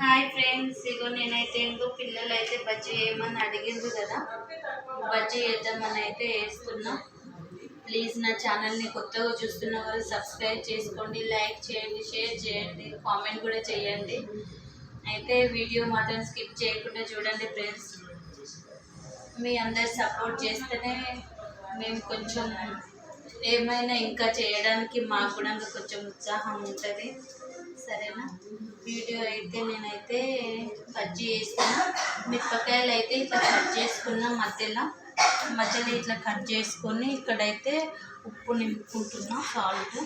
Hi friends ఇగో నేనైతే ఇంకో పిల్లలు అయితే బజ్జీ వేయమని అడిగిండ్రు కదా. బజ్జీ వేద్దామని అయితే వేస్తున్నా ప్లీజ్ నా ఛానల్ని కొత్తగా చూస్తున్న వారు సబ్స్క్రైబ్ చేసుకోండి లైక్ చేయండి షేర్ చేయండి కామెంట్ కూడా చేయండి. అయితే వీడియో మాత్రం స్కిప్ చేయకుండా చూడండి ఫ్రెండ్స్ మీ అందరు సపోర్ట్ చేస్తేనే మేము కొంచెం ఏమైనా ఇంకా చేయడానికి మాకు కూడా కొంచెం ఉత్సాహం ఉంటుంది. సరేనా? వీడియో అయితే నేనైతే కట్ చేసుకున్నా మిరపకాయలు అయితే ఇట్లా కట్ చేసుకున్నా మధ్యలో. మధ్యలో ఇట్లా కట్ చేసుకొని ఇక్కడైతే ఉప్పు నింపుకుంటున్నా సాల్ట్.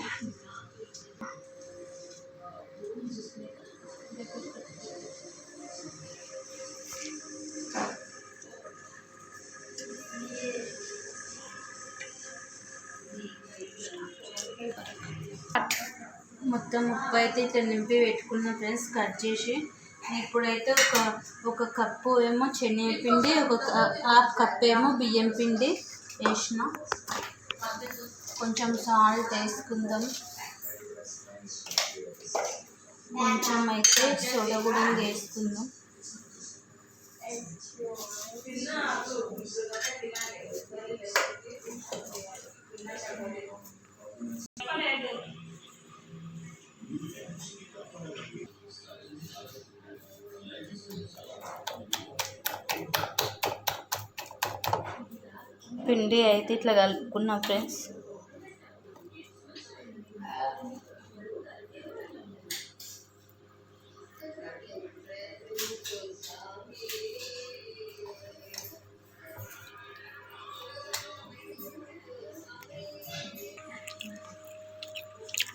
మొత్తం ఉప్పు అయితే ఇట్లా నింపి పెట్టుకున్న ఫ్రెండ్స్ కట్ చేసి. ఇప్పుడైతే ఒక ఒక కప్పు ఏమో శనగపిండి ఒక హాఫ్ కప్ ఏమో బియ్యం పిండి వేసిన. కొంచెం సాల్ట్ వేసుకుందాం. కొంచెం అయితే సోడా కూడా వేసుకుందాం. పిండి అయితే ఇట్లా కలుపుకున్నాం ఫ్రెండ్స్.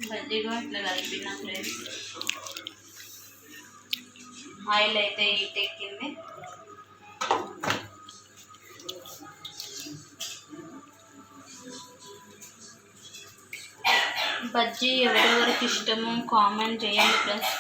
బజ్జీగా ఇట్లా కలిపిన ఫ్రెండ్స్. ఆయిల్ అయితే హీట్ ఎక్కింది. బజ్జీ ఎవరెవరికి ఇష్టమో కామెంట్ చేయండి ప్లస్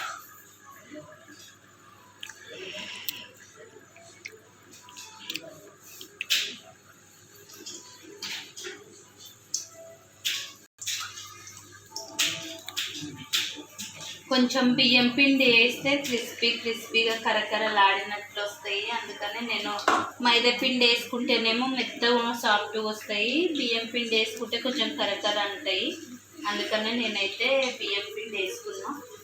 కొంచెం బియ్యం పిండి వేస్తే క్రిస్పీ క్రిస్పీగా కరకరలాడినట్లు వస్తాయి. అందుకని నేను మైదా పిండి వేసుకుంటేనేమో మెత్తగా సాఫ్ట్గా వస్తాయి. బియ్యం పిండి వేసుకుంటే కొంచెం కరకర అంటాయి. అందుకనే నేనైతే పిఎఫ్ పిండి వేసుకున్నాను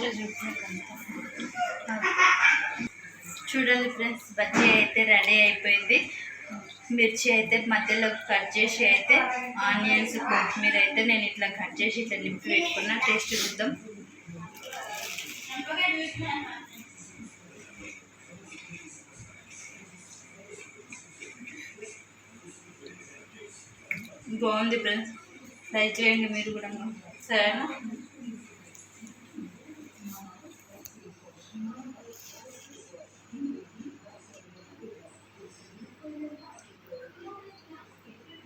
వేసుకున్నా చూడండి ఫ్రెండ్స్ బజ్జీ అయితే రెడీ అయిపోయింది. మిర్చి అయితే మధ్యలో కట్ చేసి అయితే ఆనియన్స్ కొత్తిమీర అయితే నేను ఇట్లా కట్ చేసి ఇట్లా నింపి పెట్టుకున్నా. టేస్ట్ చూద్దాం. బాగుంది ఫ్రెండ్స్. ట్రై చేయండి మీరు కూడా. సరేనా?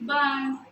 Bye.